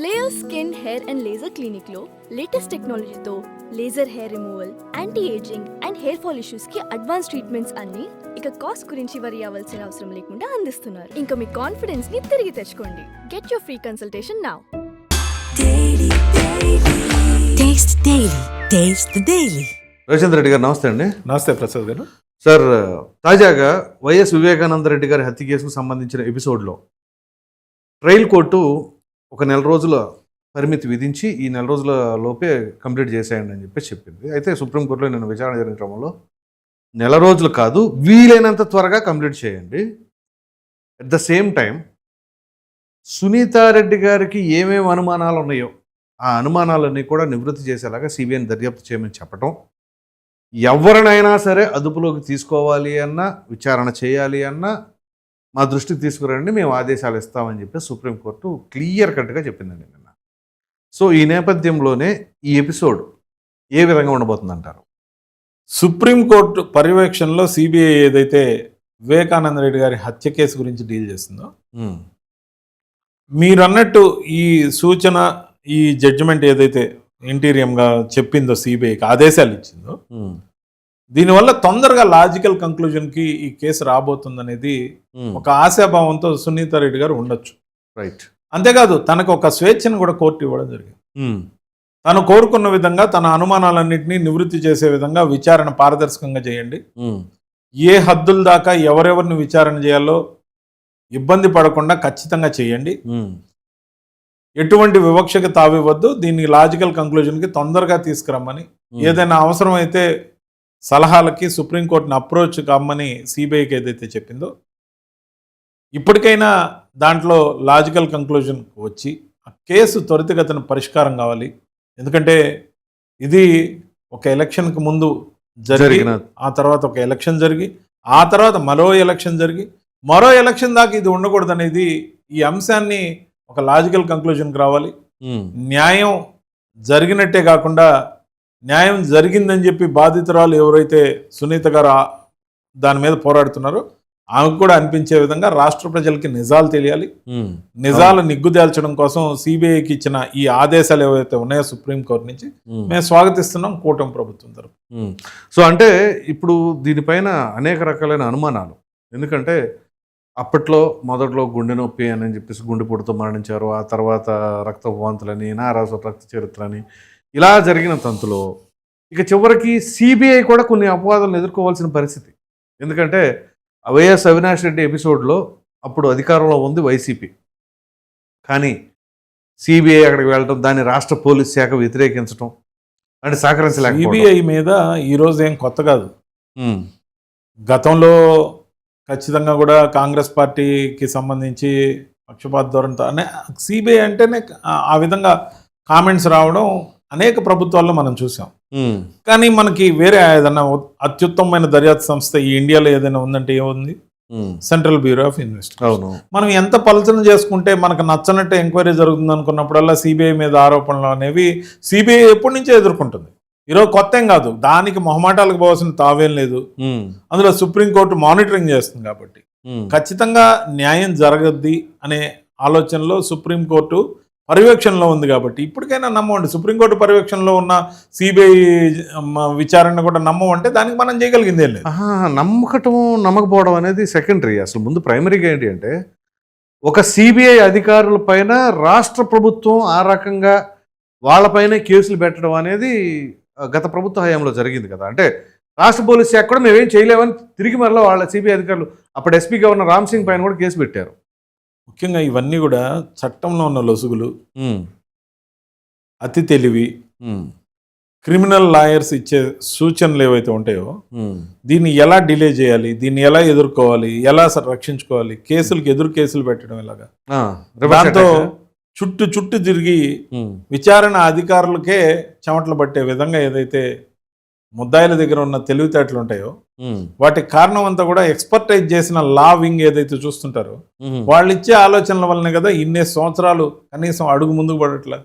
Layer skin hair and laser క్లినిక్లో latest టెక్నాలజీతో laser hair removal anti ageing and hair fall ఇష్యూస్కి advance treatments అన్ని ఇక cost గురించి వరి అవ్వాల్సిన అవసరం లేకుండా అందిస్తున్నారు. ఇంకా మీ కాన్ఫిడెన్స్ని తిరిగి తెచ్చుకోండి. Get your free consultation now the Daily. Ravichandra Reddy గారు నమస్తే అండి. నమస్తే ప్రసాద్ గారు. సార్ తాజాగా వైఎస్ వివేకానంద రెడ్డి గారి హత్య కేసుకు సంబంధించిన ఎపిసోడ్లో ట్రయల్ కోర్టు ఒక నెల రోజుల పరిమితి విధించి ఈ నెల రోజుల లోపే కంప్లీట్ చేసేయండి అని చెప్పేసి చెప్పింది. అయితే సుప్రీంకోర్టులో నేను విచారణ జరిగిన క్రమంలో నెల రోజులు కాదు వీలైనంత త్వరగా కంప్లీట్ చేయండి. At the same time Sunitha Reddy గారికి ఏమేమి అనుమానాలు ఉన్నాయో ఆ అనుమానాలన్నీ కూడా నివృత్తి చేసేలాగా సిబిఐని దర్యాప్తు చేయమని చెప్పటం ఎవరినైనా సరే అదుపులోకి తీసుకోవాలి అన్నా విచారణ చేయాలి అన్నా మా దృష్టికి తీసుకురండి మేము ఆదేశాలు ఇస్తామని చెప్పి సుప్రీంకోర్టు క్లియర్ కట్గా చెప్పిందండి నిన్న. సో ఈ నేపథ్యంలోనే ఈ ఎపిసోడ్ ఏ విధంగా ఉండబోతుంది అంటారు సుప్రీంకోర్టు పర్యవేక్షణలో సిబిఐ ఏదైతే వివేకానంద రెడ్డి గారి హత్య కేసు గురించి డీల్ చేస్తుందో మీరు అన్నట్టు ఈ సూచన ఈ జడ్జిమెంట్ ఏదైతే ఇంటీరియంగా చెప్పిందో సిబిఐకి ఆదేశాలు ఇచ్చిందో దీనివల్ల తొందరగా లాజికల్ కంక్లూజన్కి ఈ కేసు రాబోతుందనేది ఒక ఆశాభావంతో సునీత రెడ్డి గారు ఉండొచ్చు. రైట్. అంతేకాదు తనకు ఒక స్వేచ్ఛను కూడా కోర్టు ఇవ్వడం జరిగింది. తను కోరుకున్న విధంగా తన అనుమానాలన్నింటినీ నివృత్తి చేసే విధంగా విచారణ పారదర్శకంగా చేయండి. ఏ హద్దుల దాకా ఎవరెవరిని విచారణ చేయాలో ఇబ్బంది పడకుండా ఖచ్చితంగా చేయండి. ఎటువంటి వివక్షకి తావివ్వద్దు. దీన్ని లాజికల్ కంక్లూజన్కి తొందరగా తీసుకురమ్మని ఏదైనా అవసరమైతే సలహాలకి సుప్రీంకోర్టుని అప్రోచ్ కమ్మని సిబిఐకి ఏదైతే చెప్పిందో ఇప్పటికైనా దాంట్లో లాజికల్ కంక్లూజన్ వచ్చి ఆ కేసు త్వరితగతిన పరిష్కారం కావాలి. ఎందుకంటే ఇది ఒక ఎలక్షన్కి ముందు జరిగి జరిగిన ఆ తర్వాత ఒక ఎలక్షన్ జరిగి ఆ తర్వాత మరో ఎలక్షన్ జరిగి మరో ఎలక్షన్ దాకా ఇది ఉండకూడదు అనేది ఈ అంశాన్ని ఒక లాజికల్ కంక్లూజన్కి రావాలి. న్యాయం జరిగినట్టే కాకుండా న్యాయం జరిగిందని చెప్పి బాధితురాలు ఎవరైతే సునీత గారు దాని మీద పోరాడుతున్నారో ఆమెకు కూడా అనిపించే విధంగా రాష్ట్ర ప్రజలకి నిజాలు తెలియాలి. నిజాలు నిగ్గుదేల్చడం కోసం సిబిఐకి ఇచ్చిన ఈ ఆదేశాలు ఏవైతే ఉన్నాయో సుప్రీంకోర్టు నుంచి మేము స్వాగతిస్తున్నాం కూటమి ప్రభుత్వం తరపు సో అంటే ఇప్పుడు దీనిపైన అనేక రకాలైన అనుమానాలు. ఎందుకంటే అప్పట్లో మొదట్లో గుండె నొప్పి అని చెప్పేసి గుండెపోటుతో మరణించారు. ఆ తర్వాత రక్త వాంతులని నారాసు రక్త చరిత్రని ఇలా జరిగిన తంతులో ఇక చివరికి సిబిఐ కూడా కొన్ని అపవాదాలను ఎదుర్కోవాల్సిన పరిస్థితి. ఎందుకంటే వైఎస్ అవినాష్ రెడ్డి ఎపిసోడ్లో అప్పుడు అధికారంలో ఉంది వైసీపీ. కానీ సిబిఐ అక్కడికి వెళ్ళటం దాన్ని రాష్ట్ర పోలీస్ శాఖ వ్యతిరేకించడం అంటే సహకరించలేకపోవడం సిబిఐ మీద ఈ రోజు ఏం కొత్త కాదు. గతంలో ఖచ్చితంగా కూడా కాంగ్రెస్ పార్టీకి సంబంధించి పక్షపాత ధోరణితో అనే సిబిఐ అంటేనే ఆ విధంగా కామెంట్స్ రావడం అనేక ప్రభుత్వాల్లో మనం చూసాం. కానీ మనకి వేరే ఏదైనా అత్యుత్తమమైన దర్యాప్తు సంస్థ ఈ ఇండియాలో ఏదైనా ఉందంటే ఏముంది? Central bureau of investigation. మనం ఎంత పలచన చేసుకుంటే మనకు నచ్చనట్టు ఎంక్వైరీ జరుగుతుంది అనుకున్నప్పుడల్లా సిబిఐ మీద ఆరోపణలు అనేవి సిబిఐ ఎప్పటి నుంచో ఎదుర్కొంటుంది. ఈరోజు కొత్త ఏం కాదు. దానికి మొహమాటాలకు పోవాల్సిన తావేం లేదు. అందులో సుప్రీంకోర్టు మానిటరింగ్ చేస్తుంది కాబట్టి. ఖచ్చితంగా న్యాయం జరగద్ది అనే ఆలోచనలో సుప్రీంకోర్టు పర్యవేక్షణలో ఉంది కాబట్టి ఇప్పటికైనా నమ్మండి. సుప్రీంకోర్టు పర్యవేక్షణలో ఉన్న సిబిఐ విచారణ కూడా నమ్మమంటే దానికి మనం చేయగలిగిందే లేదు. ఆహా, నమ్మకటం నమ్మకపోవడం అనేది సెకండరీ. అసలు ముందు ప్రైమరీగా ఏంటి అంటే ఒక సిబిఐ అధికారుల పైన రాష్ట్ర ప్రభుత్వం ఆ రకంగా వాళ్ళపైనే కేసులు పెట్టడం అనేది గత ప్రభుత్వ హయాంలో జరిగింది కదా. అంటే రాష్ట్ర పోలీస్ శాఖ కూడా మేమేం చేయలేమని తిరిగి మరలా వాళ్ళ సిబిఐ అధికారులు అప్పుడు ఎస్పీగా ఉన్న రామ్ సింగ్ పైన కూడా కేసు పెట్టారు. ముఖ్యంగా ఇవన్నీ కూడా చట్టంలో ఉన్న లొసుగులు. అతి తెలివి. క్రిమినల్ లాయర్స్ ఇచ్చే సూచనలు ఏవైతే ఉంటాయో దీన్ని ఎలా డిలే చేయాలి? దీన్ని ఎలా ఎదుర్కోవాలి? ఎలా రక్షించుకోవాలి? కేసులకు ఎదురు కేసులు పెట్టడం ఇలాగా దాంతో. చుట్టు చుట్టు తిరిగి విచారణ అధికారులకే చెమటలు పట్టే విధంగా ఏదైతే ముద్దాయిల దగ్గర ఉన్న తెలివితేటలు ఉంటాయో వాటికి కారణం అంతా కూడా ఎక్స్పర్టైజ్ చేసిన లా వింగ్ ఏదైతే చూస్తుంటారో వాళ్ళు ఇచ్చే ఆలోచనల వల్లనే కదా ఇన్ని సంవత్సరాలు కనీసం అడుగు ముందుకు పడట్లే.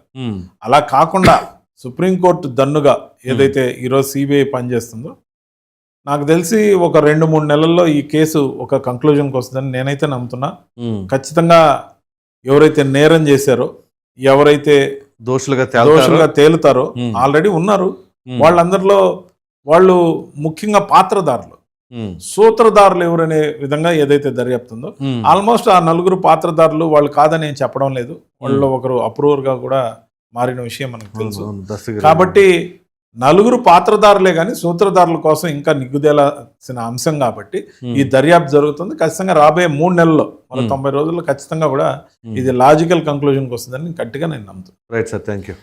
అలా కాకుండా సుప్రీంకోర్టు దన్నుగా ఏదైతే ఈరోజు సిబిఐ పనిచేస్తుందో నాకు తెలిసి ఒక రెండు మూడు నెలల్లో ఈ కేసు ఒక కంక్లూజన్కి వస్తుందని నేనైతే నమ్ముతున్నా. ఖచ్చితంగా ఎవరైతే నేరం చేశారో ఎవరైతే దోషులుగా దోషులుగా తేలుతారో. ఆల్రెడీ ఉన్నారు. వాళ్ళందరిలో వాళ్ళు ముఖ్యంగా పాత్రదారులు. సూత్రధారులు ఎవరనే విధంగా ఏదైతే దర్యాప్తు ఉందో ఉమ్. ఆల్మోస్ట్ ఆ నలుగురు పాత్రదారులు వాళ్ళు కాదని నేను చెప్పడం లేదు వాళ్ళలో ఒకరు అప్రూవర్గా కూడా మారిన విషయం మనకు తెలుసు. కాబట్టి నలుగురు పాత్రదారులే కానీ సూత్రధారుల కోసం ఇంకా నిగ్గుదేలాల్సిన అంశం కాబట్టి. ఈ దర్యాప్తు జరుగుతుంది ఖచ్చితంగా రాబోయే మూడు నెలల్లో మన. తొంభై రోజుల్లో ఖచ్చితంగా కూడా. ఇది లాజికల్ కంక్లూజన్కి వస్తుందని గట్టిగా నేను నమ్ముతున్నాను రైట్ సార్ థ్యాంక్ యూ